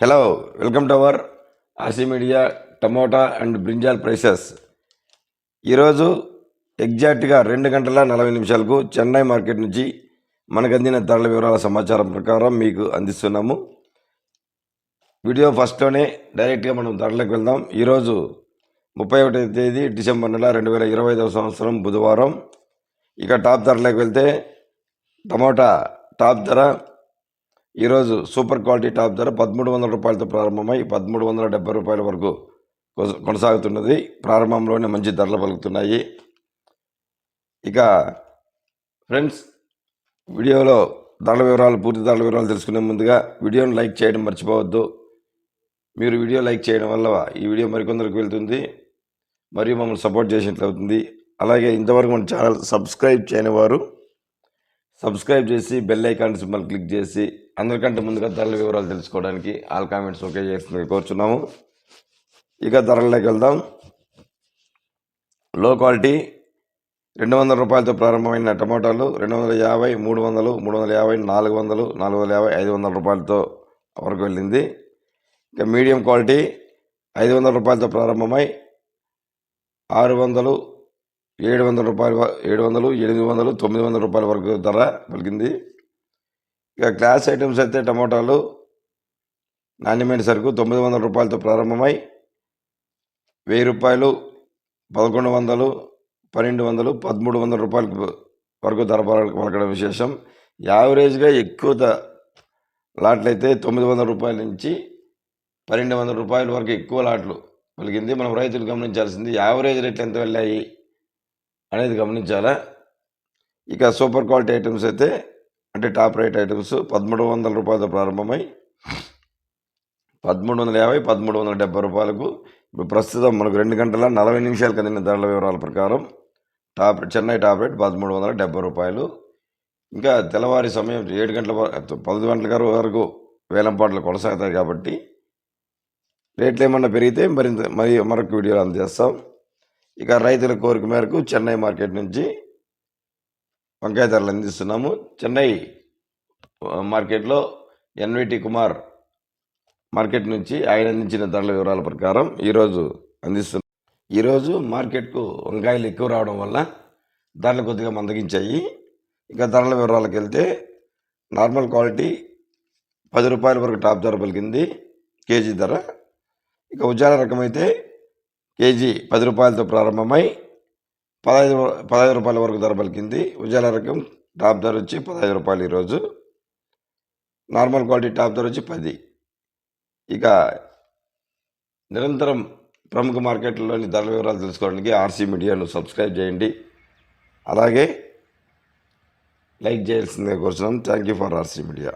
Hello welcome to our RC media tomato and brinjal prices ఈరోజు ఎగ్జాక్ట్గా రెండు గంటల నలభై నిమిషాలకు చెన్నై మార్కెట్ నుంచి మనకు అందిన ధరల వివరాల సమాచారం ప్రకారం మీకు అందిస్తున్నాము. వీడియో ఫస్ట్లోనే డైరెక్ట్గా మనం ధరలకు వెళ్దాం. ఈరోజు ముప్పై ఒకటో తేదీ డిసెంబర్ నెల రెండు వేల ఇరవై ఐదవ సంవత్సరం బుధవారం. ఇక టాప్ ధరలకు వెళ్తే టమోటా టాప్ ధర ఈరోజు సూపర్ క్వాలిటీ టాప్ ధర పదమూడు వందల రూపాయలతో ప్రారంభమై పదమూడు వందల డెబ్బై రూపాయల వరకు కొనసాగుతున్నది. ప్రారంభంలోనే మంచి ధరలు పలుకుతున్నాయి. ఇక ఫ్రెండ్స్ వీడియోలో ధరల వివరాలు పూర్తి ధరల వివరాలు తెలుసుకునే ముందుగా వీడియోను లైక్ చేయడం మర్చిపోవద్దు. మీరు వీడియో లైక్ చేయడం వల్ల ఈ వీడియో మరికొందరికి వెళ్తుంది. మరియు మమ్మల్ని సపోర్ట్ చేసినట్లు అవుతుంది అలాగే ఇంతవరకు మన ఛానల్ సబ్స్క్రైబ్ చేయని వారు సబ్స్క్రైబ్ చేసి బెల్ ఐకాన్ సింబల్ క్లిక్ చేసి అందరికంటే ముందుగా ధరల వివరాలు తెలుసుకోవడానికి ఆల్ కామెంట్స్ ఓకే చేస్తుందని కోరుచున్నాము. ఇక ధరల్లోకి వెళ్దాం. లో క్వాలిటీ రెండు వందల రూపాయలతో ప్రారంభమైన టమాటాలు రెండు వందల యాభై మూడు వందలు మూడు వందల యాభై నాలుగు వందలు నాలుగు వందల యాభై ఐదు వందల రూపాయలతో వరకు వెళ్ళింది. ఇక మీడియం క్వాలిటీ ఐదు వందల రూపాయలతో ప్రారంభమై ఆరు వందలు ఏడు వందల రూపాయలు ఏడు వందలు ఎనిమిది వందలు తొమ్మిది వందల రూపాయల వరకు ధర పలికింది. ఇక క్లాస్ ఐటమ్స్ అయితే టమోటాలు నాణ్యమైన సరుకు తొమ్మిది వందల రూపాయలతో ప్రారంభమై వెయ్యి రూపాయలు పదకొండు వందలు పన్నెండు వందలు పదమూడు వందల రూపాయలకు వరకు ధర పలకడం విశేషం. యావరేజ్గా ఎక్కువ లాట్లు అయితే తొమ్మిది వందల రూపాయల నుంచి పన్నెండు వందల రూపాయల వరకు ఎక్కువ లాట్లు పలికింది. మనం రైతులు గమనించాల్సింది యావరేజ్ రేట్లు ఎంత వెళ్ళాయి? అనేది గమనించాలా? ఇక సూపర్ క్వాలిటీ ఐటమ్స్ అయితే అంటే టాప్ రేట్ ఐటమ్స్ పదమూడు వందల రూపాయలతో ప్రారంభమై పదమూడు వందల యాభై పదమూడు వందల డెబ్బై రూపాయలకు ఇప్పుడు ప్రస్తుతం మనకు రెండు గంటల నలభై నిమిషాలకు అందిన ధరల వివరాల ప్రకారం టాప్ చెన్నై టాప్ రేట్ పదమూడు వందల డెబ్బై రూపాయలు. ఇంకా తెల్లవారి సమయం ఏడు గంటల పది గంటల వరకు వేలంపాట్లు కొనసాగుతాయి కాబట్టి రేట్లు ఏమన్నా పెరిగితే మరింత మరి మరొక వీడియోలు అందజేస్తాం. ఇక రైతుల కోరిక మేరకు చెన్నై మార్కెట్ నుంచి వంకాయ ధరలు అందిస్తున్నాము. చెన్నై మార్కెట్లో ఎన్విటి కుమార్ మార్కెట్ నుంచి ఆయన అందించిన ధరల వివరాల ప్రకారం ఈరోజు అందిస్తున్నాం ఈరోజు మార్కెట్కు వంకాయలు ఎక్కువ రావడం వల్ల ధరలు కొద్దిగా మందగించాయి. ఇక ధరల వివరాలకు వెళ్తే నార్మల్ క్వాలిటీ పది రూపాయల వరకు టాప్ ధర పలికింది. కేజీ ధర. ఇక ఉజాల రకం అయితే కేజీ పది రూపాయలతో ప్రారంభమై పదహైదు పదహైదు రూపాయల వరకు ధర పలికింది. ఉజాల రకం టాప్ ధర వచ్చి పదహైదు రూపాయలు ఈరోజు. నార్మల్ క్వాలిటీ టాప్ ధర వచ్చి పది. ఇక నిరంతరం ప్రముఖ మార్కెట్లలోని ధరల వివరాలు తెలుసుకోవడానికి ఆర్సీ మీడియాను సబ్స్క్రైబ్ చేయండి. అలాగే లైక్ చేయాల్సిందిగా కోరుతున్నాం thank you for RC media.